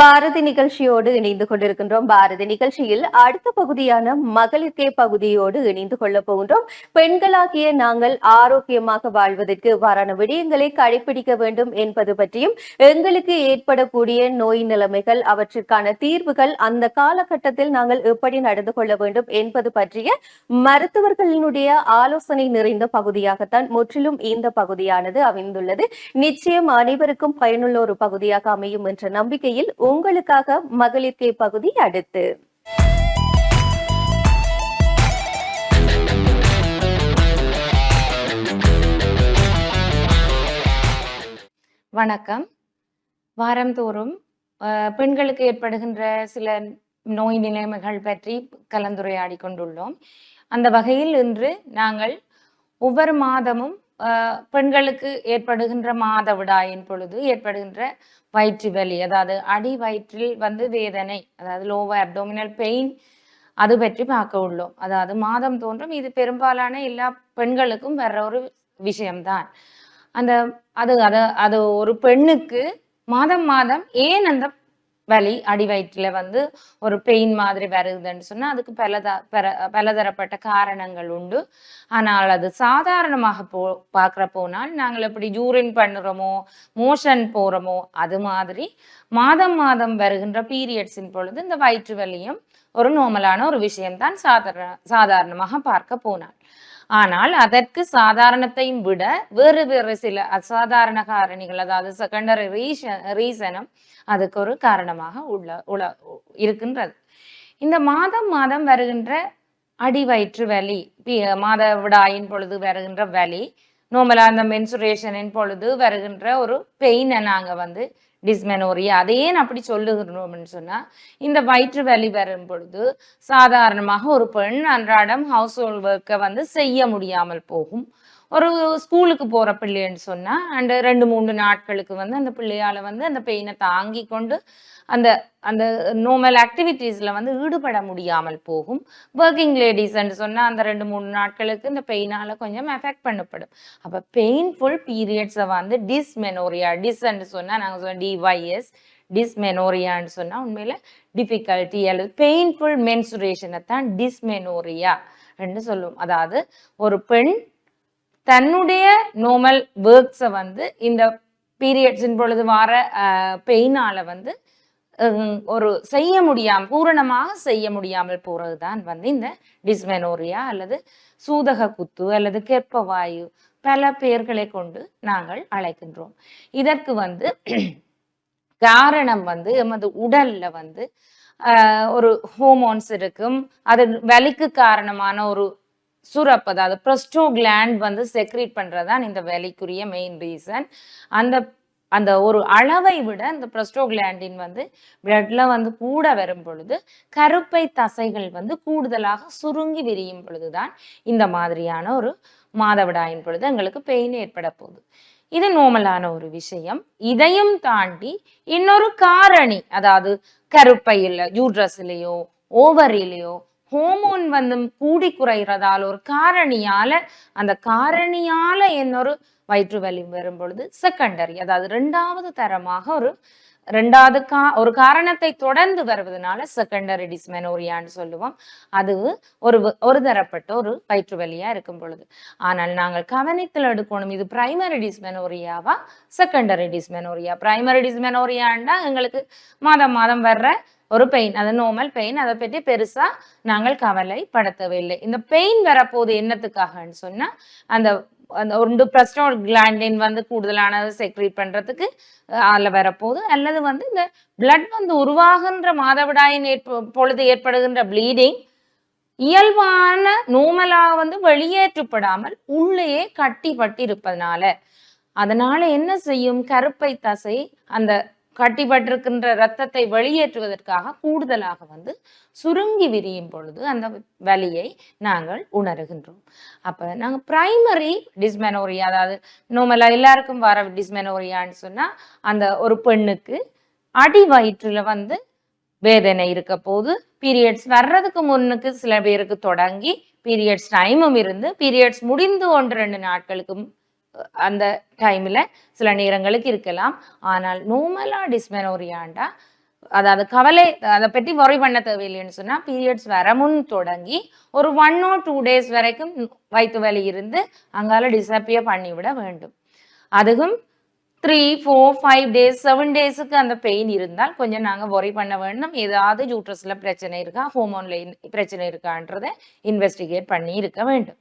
பாரதி நிகழ்ச்சியோடு இணைந்து கொண்டிருக்கின்றோம். பாரதி நிகழ்ச்சியில் அடுத்த பகுதியான மகளிர்கே பகுதியோடு இணைந்து கொள்ளப் போகின்றோம். பெண்களாகிய நாங்கள் ஆரோக்கியமாக வாழ்வதற்கு வரான விடயங்களை கடைபிடிக்க வேண்டும் என்பது பற்றியும் எங்களுக்கு ஏற்படக்கூடிய நோய் நிலைமைகள் அவற்றிற்கான தீர்வுகள் அந்த காலகட்டத்தில் நாங்கள் எப்படி நடந்து கொள்ள வேண்டும் என்பது பற்றிய மருத்துவர்களினுடைய ஆலோசனை நிறைந்த பகுதியாகத்தான் முற்றிலும் இந்த பகுதியானது அமைந்துள்ளது. நிச்சயம் அனைவருக்கும் பயனுள்ள ஒரு பகுதியாக அமையும் என்ற நம்பிக்கையில் உங்களுக்காக மகளிர்கே பகுதி அடுத்து. வணக்கம். வாரந்தோறும் பெண்களுக்கு ஏற்படுகின்ற சில நோய் நிலைமைகள் பற்றி கலந்துரையாடி கொண்டுள்ளோம். அந்த வகையில் இன்று நாங்கள் ஒவ்வொரு மாதமும் பெண்களுக்கு ஏற்படுகின்ற மாதவிடாயின் பொழுது ஏற்படுகின்ற வயிற்று வலி அதாவது அடி வயிற்றில் வந்து வேதனை அதாவது லோவர் அப்டோமினல் பெயின் அது பற்றி பார்க்க உள்ளோம். அதாவது மாதம் தோன்றும் இது பெரும்பாலான எல்லா பெண்களுக்கும் வர்ற ஒரு விஷயம்தான். அந்த அது அது அது ஒரு பெண்ணுக்கு மாதம் மாதம் ஏன் அந்த வலி அடிவயிற்றில் வந்து ஒரு பெயின் மாதிரி வருதுன்னு சொன்னால் அதுக்கு பலதா பல பலதரப்பட்ட காரணங்கள் உண்டு. ஆனால் அது சாதாரணமாக போ பார்க்குற போனால் நாங்கள் எப்படி யூரின் பண்ணுறோமோ மோஷன் போகிறோமோ அது மாதிரி மாதம் மாதம் வருகின்ற பீரியட்ஸின் பொழுது இந்த வயிற்று வலியும் ஒரு நோமலான ஒரு விஷயம்தான் சாதாரண சாதாரணமாக பார்க்க போனால். ஆனால் அதற்கு சாதாரணத்தையும் விட வேறு வேறு சில அசாதாரண காரணிகள் அதாவது செகண்டரி ரீசன் ரீசனும் அதுக்கு ஒரு காரணமாக உள்ள உள இருக்கின்றது. இந்த மாதம் மாதம் வருகின்ற அடி வயிற்று வலி பி- மாதவிடாயின் பொழுது வருகின்ற வலி நோமலா அந்த மென்சுரேஷனின் பொழுது வருகின்ற ஒரு பெயினை நாங்கள் வந்து டிஸ்மெனோரியா அதே நான் அப்படி அப்படின்னு சொன்னா இந்த வயிற்று வலி வரும் பொழுது சாதாரணமாக ஒரு பெண் அன்றாடம் ஹவுஸ் ஹோல்ட் ஒர்க்கை வந்து செய்ய முடியாமல் போகும். ஒரு ஸ்கூலுக்கு போகிற பிள்ளைன்னு சொன்னால் அண்டு ரெண்டு மூணு நாட்களுக்கு வந்து அந்த பிள்ளையால் வந்து அந்த பெயினை தாங்கி கொண்டு அந்த அந்த நோமல் ஆக்டிவிட்டீஸில் வந்து ஈடுபட முடியாமல் போகும். ஒர்க்கிங் லேடிஸ்ன்னு சொன்னால் அந்த ரெண்டு மூணு நாட்களுக்கு இந்த பெயினால கொஞ்சம் எஃபெக்ட் பண்ணப்படும். அப்போ பெயின்ஃபுல் பீரியட்ஸை வந்து டிஸ்மெனோரியா டிஸ்ன்னு சொன்னால் நாங்கள் சொன்னோம் டிஒய்எஸ் டிஸ்மெனோரியான்னு சொன்னால் உண்மையில் டிஃபிகல்ட்டி அல்லது பெயின்ஃபுல் மென்சுரேஷனை தான் டிஸ்மெனோரியா என்று சொல்லுவோம். அதாவது ஒரு பெண் தன்னுடைய நோமல் ஒர்க்ஸை வந்து இந்த பீரியட்ஸின் பொழுது வர பெயினால வந்து ஒரு செய்ய முடியாம பூரணமாக செய்ய முடியாமல் போகிறது தான் வந்து இந்த டிஸ்மெனோரியா அல்லது சூதக குத்து அல்லது கெப்பவாயு பல பெயர்களை கொண்டு நாங்கள் அழைக்கின்றோம். இதற்கு வந்து காரணம் வந்து எமது உடல்ல வந்து ஒரு ஹோமோன்ஸ் இருக்கும். அது வலிக்கு காரணமான ஒரு சுரப்பு அதாவது ப்ரஸ்டோ கிளாண்ட் வந்து செக்ரீட் பண்றதுதான் இந்த வேலைக்குரிய மெயின் ரீசன் அந்த அந்த ஒரு அளவை விட இந்த ப்ரொஸ்டோ கிளாண்டின் வந்து பிளட்ல வந்து கூட வரும் பொழுது கருப்பை தசைகள் வந்து கூடுதலாக சுருங்கி விரியும் பொழுதுதான் இந்த மாதிரியான ஒரு மாதவிடாயின் பொழுது எங்களுக்கு பெயின் ஏற்பட போகுது. இது நோமலான ஒரு விஷயம். இதையும் தாண்டி இன்னொரு காரணி அதாவது கருப்பையில் யூட்ரஸ்லேயோ ஓவரிலேயோ ஹோமோன் வந்து கூடி குறைகிறதால ஒரு காரணியால அந்த காரணியால என்னொரு வயிற்று வலி வரும் பொழுது செகண்டரி அதாவது ரெண்டாவது தரமாக ஒரு ரெண்டாவது கா ஒரு காரணத்தை தொடர்ந்து வருவதனால செகண்டரி டிஸ்மெனோரியான்னு சொல்லுவோம். அது ஒரு ஒரு தரப்பட்ட ஒரு வயிற்று வலியா இருக்கும் பொழுது. ஆனால் நாங்கள் கவனத்தில் எடுக்கணும் இது பிரைமரி டிஸ்மெனோரியாவா செகண்டரி டிஸ்மெனோரியா பிரைமரி டிஸ்மெனோரியாண்டா எங்களுக்கு மாதம் மாதம் வர்ற ஒரு பெயின் அது நார்மல் பெயின் அதை பற்றி பெருசாக நாங்கள் கவலைப்படுத்தவில்லை. இந்த பெயின் வரப்போது என்னத்துக்காகன்னு சொன்னால் அந்த அந்த ஒன்று பிரஸ்டோல் கிளாண்டின் வந்து கூடுதலானது செக்ரீட் பண்ணுறதுக்கு அதில் வரப்போகுது. அல்லது வந்து இந்த பிளட் வந்து உருவாகின்ற மாதவிடாயின் ஏற்ப பொழுது ஏற்படுகின்ற ப்ளீடிங் இயல்பான நோமலாக வந்து வெளியேற்றப்படாமல் உள்ளேயே கட்டி பட்டி இருப்பதனால அதனால என்ன செய்யும்? கருப்பை தசை அந்த கட்டிப்பட்டிருக்கின்ற ரத்தத்தை வெளியேற்றுவதற்காக கூடுதலாக வந்து சுருங்கி விரியும் பொழுது அந்த வலியை நாங்கள் உணர்கின்றோம். அப்போ நாங்கள் பிரைமரி டிஸ்மெனோரியா அதாவது நோமலாக எல்லாருக்கும் வர டிஸ்மெனோரியான்னு சொன்னால் அந்த ஒரு பெண்ணுக்கு அடி வயிற்றில் வந்து வேதனை இருக்க போது பீரியட்ஸ் வர்றதுக்கு முன்னுக்கு சில பேருக்கு தொடங்கி பீரியட்ஸ் டைமும் இருந்து பீரியட்ஸ் முடிந்து ஒன்று ரெண்டு நாட்களுக்கும் அந்த டைமில் சில நேரங்களுக்கு இருக்கலாம். ஆனால் நோமலா டிஸ்மெனோரியாண்டா அதாவது கவலை அதை பற்றி ஒரி பண்ண தேவையில்லைன்னு சொன்னால் பீரியட்ஸ் வர முன் தொடங்கி ஒரு ஒன் ஓ டூ டேஸ் வரைக்கும் வயிற்று வலி இருந்து அங்கால டிசப்பியர் பண்ணிவிட வேண்டும். அதுவும் three four five days seven டேஸுக்கு அந்த பெயின் இருந்தால் கொஞ்சம் நாங்கள் ஒரி பண்ண வேண்டும். ஏதாவது ஜூட்ரஸில் பிரச்சனை இருக்கா ஹோமோனில் பிரச்சனை இருக்கான்றதை இன்வெஸ்டிகேட் பண்ணி இருக்க வேண்டும்.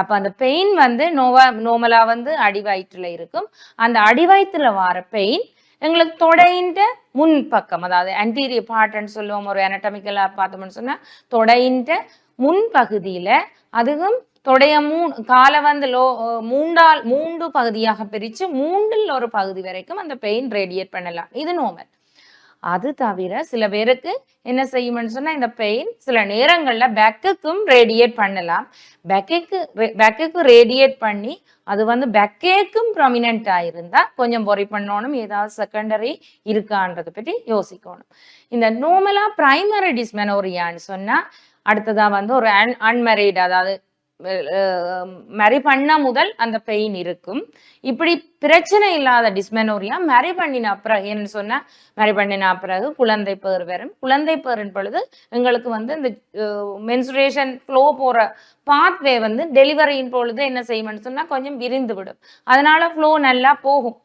அப்போ அந்த பெயின் வந்து நோவா நோமலாக வந்து அடிவயிற்றுல இருக்கும். அந்த அடிவயிற்றுல வர பெயின் எங்களுக்கு தொடையின்ற முன் பக்கம் அதாவது அன்டீரியர் பார்ட்னு சொல்லுவோம் ஒரு anatomical-ஆ பார்த்தோம்னு சொன்னால் தொடையின்ற முன்பகுதியில் அதுவும் தொடைய மூணு காலை வந்து லோ மூண்டால் மூன்று பகுதியாக பிரித்து மூன்றில் ஒரு பகுதி வரைக்கும் அந்த பெயின் ரேடியேட் பண்ணலாம். இது நோமல் அது தவிர சில பேருக்கு என்ன செய்யும்னு சொன்னால் இந்த பெயின் சில நேரங்களில் பெக்குக்கும் ரேடியேட் பண்ணலாம். பேக்குக்கு பெக்குக்கு ரேடியேட் பண்ணி அது வந்து பெக்கேக்கும் ப்ரொமினெண்ட்டாக இருந்தா கொஞ்சம் பொறி பண்ணணும். ஏதாவது செகண்டரி இருக்கான்றதை பற்றி யோசிக்கணும். இந்த நோமலாக ப்ரைமரி டிஸ்மெனோரியான்னு சொன்னால் அடுத்ததாக வந்து ஒரு அன் அன்மேரிட் அதாவது மேரி பண்ண முதல் அந்த பெயின் இருக்கும். இப்படி பிரச்சனை இல்லாத டிஸ்மெனோரியா மேரி பண்ணின அப்புறம் என்ன சொன்னா மேரி பண்ணின பிறகு குழந்தை பேர் வரும். குழந்தை பேரின் பொழுது எங்களுக்கு வந்து இந்த மென்சுரேஷன் ஃப்ளோ போற பாத்வே வந்து டெலிவரியின் பொழுது என்ன செய்யும்னு சொன்னா கொஞ்சம் விரிந்து விடும் அதனால ஃப்ளோ நல்லா போகும்.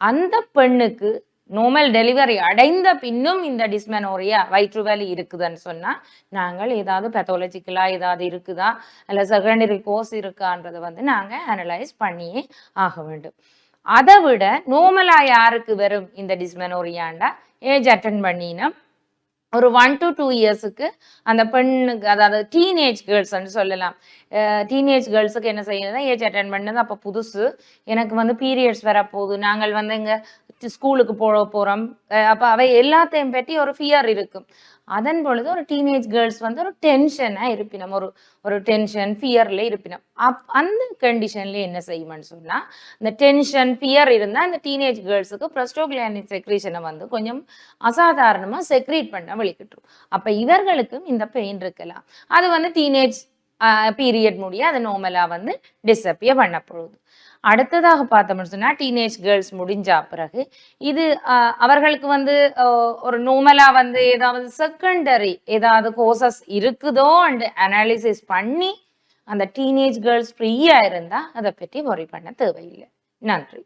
அந்த பெண்ணுக்கு நோமல் டெலிவரி அடைந்த பின்னும் இந்த டிஸ்மெனோரியா வயிற்று வலி இருக்குதுன்னு சொன்னால் நாங்கள் ஏதாவது பெத்தோலஜிக்கலாக ஏதாவது இருக்குதா? இல்லை செகண்டரி கோர்ஸ் இருக்கான்றதை வந்து நாங்கள் அனலைஸ் பண்ணியே ஆக வேண்டும். அதை விட நோமலாக யாருக்கு வரும் இந்த டிஸ்மெனோரியாண்டா? ஏஜ் அட்டன் பண்ணினா ஒரு ஒன் டு டூ இயர்ஸுக்கு அந்த பெண்ணுக்கு அதாவது டீனேஜ் கேர்ள்ஸ்ன்னு சொல்லலாம். டீனேஜ் கேர்ள்ஸுக்கு என்ன செய்யணும்னா ஏஜ் அட்டன் பண்ணது அப்போ புதுசு. எனக்கு வந்து பீரியட்ஸ் வரப்போகுது. நாங்கள் வந்து இங்கே ஸ்கூலுக்கு போக போகிறோம் அப்போ அவை எல்லாத்தையும் பற்றி ஒரு ஃபியர் இருக்கும். அதன் பொழுது ஒரு டீனேஜ் கேர்ள்ஸ் வந்து ஒரு டென்ஷனாக இருப்பினோம். ஒரு ஒரு டென்ஷன் ஃபியரில் இருப்பினோம். அப் அந்த கண்டிஷன்ல என்ன செய்யும்னு சொன்னால் இந்த டென்ஷன் ஃபியர் இருந்தால் அந்த டீனேஜ் கேர்ள்ஸுக்கு ப்ரஸ்டோகிளானின் செக்ரீஷனை வந்து கொஞ்சம் அசாதாரணமாக செக்ரீட் பண்ண வெளிக்கிட்டுரும் அப்போ இவர்களுக்கும் இந்த பெயின் இருக்கலாம். அது வந்து டீனேஜ் பீரியட் முடிய அது நார்மலாக வந்து டிஸப்பியர் பண்ண போகுது அடுத்ததாக பார்த்தோம்னு சொன்னால் டீனேஜ் கேர்ள்ஸ் முடிஞ்சா பிறகு இது அவர்களுக்கு வந்து ஒரு நோமலாக வந்து ஏதாவது செகண்டரி ஏதாவது கோர்சஸ் இருக்குதோ அண்ட் அனாலிசிஸ் பண்ணி அந்த டீனேஜ் கேர்ள்ஸ் ஃப்ரீயாக இருந்தால் அதை பற்றி ஒரி பண்ண தேவையில்லை. நன்றி.